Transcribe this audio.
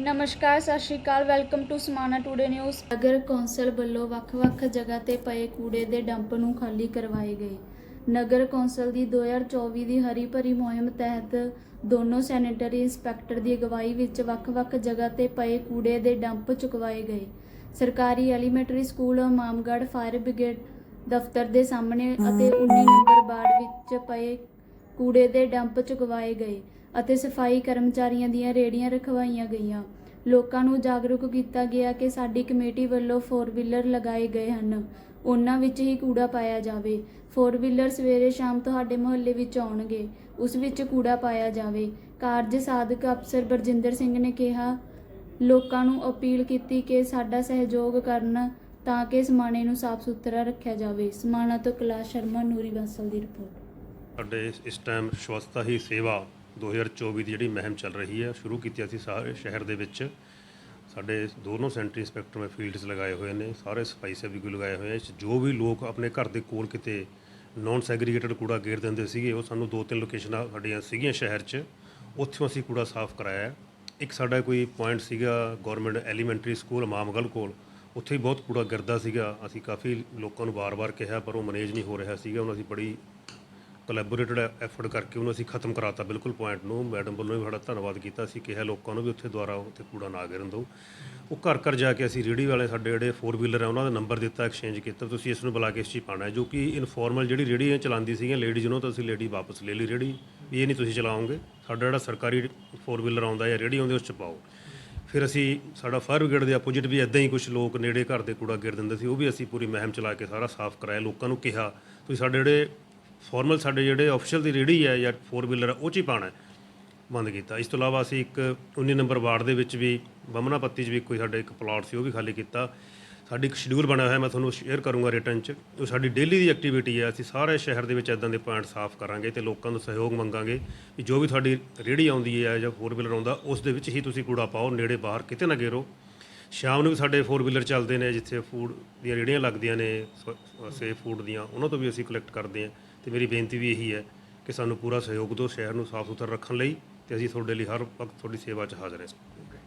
ਨਮਸਕਾਰ, Sat Sri Akal. Welcome to Samana today news Nagar council ਵੱਲੋਂ ਵੱਖ-ਵੱਖ ਜਗ੍ਹਾ ਤੇ ਪਏ ਕੂੜੇ ਦੇ ਡੰਪ ਨੂੰ ਖਾਲੀ ਕਰਵਾਏ ਗਏ। ਨਗਰ ਕੌਂਸਲ ਦੀ 2024 ਦੀ ਹਰੀ ਭਰੀ ਮੁਹਿੰਮ ਤਹਿਤ ਦੋਨੋਂ ਸੈਨੇਟਰੀ ਇੰਸਪੈਕਟਰ ਦੀ ਅਗਵਾਈ ਵਿੱਚ ਵੱਖ-ਵੱਖ ਜਗ੍ਹਾ ਤੇ ਪਏ ਕੂੜੇ ਦੇ ਡੰਪ ਚੁਕਵਾਏ ਗਏ। ਸਰਕਾਰੀ elementary school, Mamgarh fire brigade ਦਫ਼ਤਰ ਦੇ ਸਾਹਮਣੇ ਅਤੇ 19 ਨੰਬਰ ਵਾਰਡ ਵਿੱਚ ਪਏ ਕੂੜੇ ਦੇ ਡੰਪ ਚੁਕਵਾਏ ਗਏ। ਅਤੇ ਸਫ਼ਾਈ ਕਰਮਚਾਰੀਆਂ ਦੀਆਂ ਰੇੜੀਆਂ ਰਖਵਾਈਆਂ ਗਈਆਂ। ਲੋਕਾਂ ਨੂੰ ਜਾਗਰੂਕ ਕੀਤਾ ਗਿਆ ਕਿ ਸਾਡੀ ਕਮੇਟੀ ਵੱਲੋਂ ਫੋਰ ਵੀਲਰ ਲਗਾਏ ਗਏ ਹਨ। ਉਹਨਾਂ ਵਿੱਚ ਹੀ ਕੂੜਾ ਪਾਇਆ ਜਾਵੇ। ਫੋਰ ਵੀਲਰ ਸਵੇਰੇ ਸ਼ਾਮ ਤੁਹਾਡੇ ਮੁਹੱਲੇ ਵਿੱਚ ਆਉਣਗੇ। ਉਸ ਵਿੱਚ ਕੂੜਾ ਪਾਇਆ ਜਾਵੇ। ਕਾਰਜ ਸਾਧਕ ਅਫਸਰ ਬਰਜਿੰਦਰ ਸਿੰਘ ਨੇ ਕਿਹਾ, ਲੋਕਾਂ ਨੂੰ ਅਪੀਲ ਕੀਤੀ ਕਿ ਸਾਡਾ ਸਹਿਯੋਗ ਕਰਨ ਤਾਂ ਕਿ ਸਮਾਣੇ ਨੂੰ ਸਾਫ਼ ਸੁਥਰਾ ਰੱਖਿਆ ਜਾਵੇ। ਸਮਾਣਾ ਤੋਂ ਕੈਲਾਸ਼ ਸ਼ਰਮਾ, ਨੂਰੀ ਬਾਂਸਲ ਦੀ ਰਿਪੋਰਟ। ਸਾਡੇ ਇਸ- ਟਾਈਮ ਸਵਸਥਤਾ ਹੀ ਸੇਵਾ 2024 ਦੀ ਜਿਹੜੀ ਮਹਿਮ ਚੱਲ ਰਹੀ ਹੈ, ਸ਼ੁਰੂ ਕੀਤੀ ਅਸੀਂ ਸਾਰੇ ਸ਼ਹਿਰ ਦੇ ਵਿੱਚ। ਸਾਡੇ ਦੋਨੋਂ ਸੈਂਟਰੀ ਇੰਸਪੈਕਟਰ ਮੈਂ ਫੀਲਡਸ ਲਗਾਏ ਹੋਏ ਨੇ, ਸਾਰੇ ਸਫ਼ਾਈ ਸੇਵਕ ਲਗਾਏ ਹੋਏ ਆ ਜੋ ਵੀ ਲੋਕ ਆਪਣੇ ਘਰ ਦੇ ਕੋਲ ਕਿਤੇ ਨਾਨ ਸੈਗਰੀਗੇਟਡ ਕੂੜਾ ਗੇਰ ਦਿੰਦੇ ਸੀਗੇ, ਉਹ ਸਾਨੂੰ ਦੋ ਤਿੰਨ ਲੋਕੇਸ਼ਨਾਂ ਸਾਡੀਆਂ ਸੀਗੀਆਂ ਸ਼ਹਿਰ 'ਚ, ਉੱਥੋਂ ਅਸੀਂ ਕੂੜਾ ਸਾਫ਼ ਕਰਾਇਆ। ਇੱਕ ਸਾਡਾ ਕੋਈ ਪੁਆਇੰਟ ਸੀਗਾ ਗਵਰਨਮੈਂਟ ਐਲੀਮੈਂਟਰੀ ਸਕੂਲ ਮਾਮਗਲ ਕੋਲ, ਉੱਥੇ ਹੀ ਬਹੁਤ ਕੂੜਾ ਗਿਰਦਾ ਸੀਗਾ। ਅਸੀਂ ਕਾਫੀ ਲੋਕਾਂ ਨੂੰ ਵਾਰ-ਵਾਰ ਕਿਹਾ, ਪਰ ਉਹ ਮੈਨੇਜ ਨਹੀਂ ਹੋ ਰਿਹਾ ਸੀਗਾ। ਉਹਨਾਂ ਅਸੀਂ ਬੜੀ ਕੋਲੈਬੋਰੇਟਡ ਐਫਰਟ ਕਰਕੇ ਉਹਨੂੰ ਅਸੀਂ ਖਤਮ ਕਰਾਤਾ, ਬਿਲਕੁਲ ਪੁਆਇੰਟ ਨੂੰ। ਮੈਡਮ ਵੱਲੋਂ ਵੀ ਬੜਾ ਧੰਨਵਾਦ ਕੀਤਾ ਸੀ ਕਿਹਾ ਲੋਕਾਂ ਨੂੰ ਵੀ ਉੱਥੇ ਦੁਆਰਾ ਉੱਥੇ ਕੂੜਾ ਨਾ ਗਿਰਨ ਦਿਓ। ਉਹ ਘਰ ਘਰ ਜਾ ਕੇ ਅਸੀਂ ਰੇੜੀ ਵਾਲੇ ਸਾਡੇ ਜਿਹੜੇ 4 ਵੀਲਰ ਆ, ਉਹਨਾਂ ਦਾ ਨੰਬਰ ਦਿੱਤਾ ਐਕਸਚੇਂਜ ਕੀਤਾ। ਤੁਸੀਂ ਇਸ ਨੂੰ ਬੁਲਾ ਕੇ ਇਸ 'ਚ ਹੀ ਪਾਣਾ ਜੋ ਕਿ ਇਨਫੋਰਮਲ ਜਿਹੜੀ ਰੇੜੀਆਂ ਚਲਾਉਂਦੀ ਸੀਗੀਆਂ ਲੇਡੀਜ਼ ਨੂੰ, ਤਾਂ ਅਸੀਂ ਲੇਡੀ ਵਾਪਸ ਲੈ ਲਈ ਰੇੜੀ ਵੀ ਇਹ ਨਹੀਂ ਤੁਸੀਂ ਚਲਾਓਗੇ। ਸਾਡਾ ਜਿਹੜਾ ਸਰਕਾਰੀ 4 ਵੀਲਰ ਆਉਂਦਾ ਜਾਂ ਰੇੜੀ ਆਉਂਦੀ, ਉਸ 'ਚ ਪਾਓ। ਫਿਰ ਅਸੀਂ ਸਾਡਾ ਫਾਇਰ ਬ੍ਰਿਗੇਡ ਦੇ ਆਪੋਜੀਟ ਵੀ ਇਦਾਂ ਹੀ ਕੁਝ ਲੋਕ ਨੇੜੇ ਘਰ ਦੇ ਕੂੜਾ ਗਿਰ ਦਿੰਦੇ ਸੀ, ਉਹ ਵੀ ਅਸੀਂ ਪੂਰੀ ਮਹਿਮ ਚਲਾ ਕੇ ਸਾਰਾ ਸਾਫ਼ ਕਰਾਇਆ। ਲੋਕਾਂ ਨੂੰ ਕਿਹਾ ਤੁਸੀਂ ਸਾਡੇ ਜਿਹੜੇ ਫਾਰਮਲ ਸਾਡੇ ਜਿਹੜੇ ਆਫੀਸ਼ੀਅਲ ਦੀ ਰੇੜੀ ਹੈ ਜਾਂ 4 ਵੀਲਰ ਹੈ, ਉਹ 'ਚ ਹੀ ਪਾਣਾ ਬੰਦ ਕੀਤਾ। ਇਸ ਤੋਂ ਇਲਾਵਾ ਅਸੀਂ ਇੱਕ 19 ਨੰਬਰ ਵਾਰਡ ਦੇ ਵਿੱਚ ਵੀ ਬਮਨਾ ਪੱਤੀ 'ਚ ਵੀ ਕੋਈ ਸਾਡੇ ਇੱਕ ਪਲਾਟ ਸੀ, ਉਹ ਵੀ ਖਾਲੀ ਕੀਤਾ। ਸਾਡੀ ਇੱਕ ਸ਼ਡਿਊਲ ਬਣਿਆ ਹੋਇਆ, ਮੈਂ ਤੁਹਾਨੂੰ ਸ਼ੇਅਰ ਕਰੂੰਗਾ ਰਿਟਰਨ 'ਚ। ਉਹ ਸਾਡੀ ਡੇਲੀ ਦੀ ਐਕਟੀਵਿਟੀ ਹੈ। ਅਸੀਂ ਸਾਰੇ ਸ਼ਹਿਰ ਦੇ ਵਿੱਚ ਇਦਾਂ ਦੇ ਪੁਆਇੰਟ ਸਾਫ਼ ਕਰਾਂਗੇ ਤੇ ਲੋਕਾਂ ਤੋਂ ਸਹਿਯੋਗ ਮੰਗਾਂਗੇ ਵੀ ਜੋ ਵੀ ਤੁਹਾਡੀ ਰੇੜੀ ਆਉਂਦੀ ਹੈ ਜਾਂ ਫੋਰ ਵੀਲਰ ਆਉਂਦਾ, ਉਸ ਦੇ ਵਿੱਚ ਹੀ ਤੁਸੀਂ ਕੂੜਾ ਪਾਓ, ਨੇੜੇ ਬਾਹਰ ਕਿਤੇ ਨਾ ਗੇਰੋ। ਸ਼ਾਮ ਨੂੰ ਵੀ ਸਾਡੇ 4 ਵੀਲਰ ਚੱਲਦੇ ਨੇ, ਜਿੱਥੇ ਫੂਡ ਦੀਆਂ ਰੇੜੀਆਂ ਲੱਗਦੀਆਂ ਨੇ ਸੇਫ ਫੂਡ ਦੀਆਂ, ਉਹਨਾਂ ਤੋਂ ਵੀ ਅਸੀਂ ਕਲੈਕਟ ਕਰਦੇ ਹਾਂ। ਤੇ ਮੇਰੀ ਬੇਨਤੀ ਵੀ ਇਹੀ ਹੈ ਕਿ ਸਾਨੂੰ ਪੂਰਾ ਸਹਿਯੋਗ ਦਿਓ ਸ਼ਹਿਰ ਨੂੰ ਸਾਫ਼ ਸੁਥਰਾ ਰੱਖਣ ਲਈ ਤੇ ਅਸੀਂ ਤੁਹਾਡੇ ਲਈ ਹਰ ਵਕਤ ਤੁਹਾਡੀ ਸੇਵਾ 'ਚ ਹਾਜ਼ਰ ਹਾਂ।